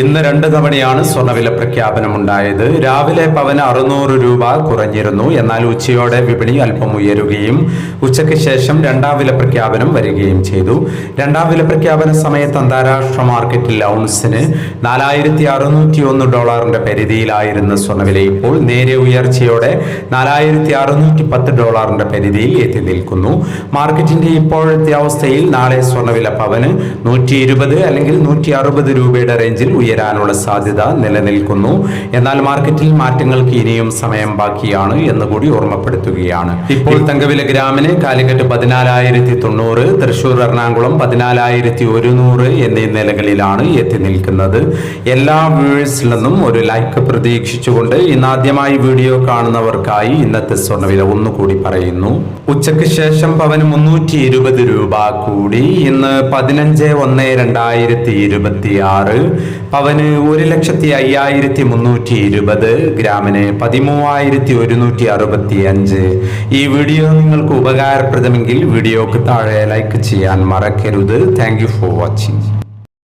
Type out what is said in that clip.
ഇന്ന് രണ്ട് തവണയാണ് സ്വർണവില പ്രഖ്യാപനമുണ്ടായത്. രാവിലെ പവന് അറുന്നൂറ് രൂപ കുറഞ്ഞിരുന്നു. എന്നാൽ ഉച്ചയോടെ വിപണി അല്പം ഉയരുകയും ഉച്ചയ്ക്ക് ശേഷം രണ്ടാം വില പ്രഖ്യാപനം വരികയും ചെയ്തു. രണ്ടാം വില പ്രഖ്യാപന സമയത്ത് അന്താരാഷ്ട്ര മാർക്കറ്റിൽ ഔൺസിന് നാലായിരത്തി അറുന്നൂറ്റി ഒന്ന് ഡോളറിന്റെ പരിധിയിലായിരുന്ന സ്വർണവില ഇപ്പോൾ നേരെ ഉയർച്ചയോടെ നാലായിരത്തി അറുന്നൂറ്റി പത്ത് ഡോളറിന്റെ പരിധിയിൽ എത്തി നിൽക്കുന്നു. മാർക്കറ്റിന്റെ ഇപ്പോഴത്തെ അവസ്ഥയിൽ നാളെ സ്വർണവില പവന് നൂറ്റി ഇരുപത് അല്ലെങ്കിൽ നൂറ്റി അറുപത് രൂപയുടെ റേഞ്ചിൽ ഉയരാനുള്ള സാധ്യത നിലനിൽക്കുന്നു. എന്നാൽ മാർക്കറ്റിൽ മാറ്റങ്ങൾക്ക് ഇനിയും സമയം ബാക്കിയാണ് എന്ന് കൂടി ഓർമ്മപ്പെടുത്തുകയാണ്. ഇപ്പോൾ തങ്കവില ഗ്രാമിന് കാലിക്കറ്റ് പതിനാലായിരത്തി തൊണ്ണൂറ് തൃശൂർ എറണാകുളം പതിനാലായിരത്തി ഒരുന്നൂറ് എന്നീ നിലകളിലാണ് എത്തി നിൽക്കുന്നത്. എല്ലാ വ്യൂവേഴ്സിൽ നിന്നും ഒരു ലൈക്ക് പ്രതീക്ഷിച്ചുകൊണ്ട് ഇന്നാദ്യമായി വീഡിയോ കാണുന്നവർക്കായി ഇന്നത്തെ സ്വർണവില ഒന്നുകൂടി പറയുന്നു. ഉച്ചയ്ക്ക് ശേഷം പവന് മുന്നൂറ്റി ഇരുപത് രൂപ കൂടി. ഇന്ന് പതിനഞ്ച് ഒന്ന് രണ്ടായിരത്തി ഇരുപത്തി ആറ് പവന് ഒരു ലക്ഷത്തി അയ്യായിരത്തി മുന്നൂറ്റി ഇരുപത് ഗ്രാമിന് പതിമൂവായിരത്തി ഒരുന്നൂറ്റി അറുപത്തി അഞ്ച് ഈ വീഡിയോ നിങ്ങൾക്ക് ഉപകാരപ്രദമെങ്കിൽ വീഡിയോക്ക് താഴെ ലൈക്ക് ചെയ്യാൻ മറക്കരുത്. Thank for watching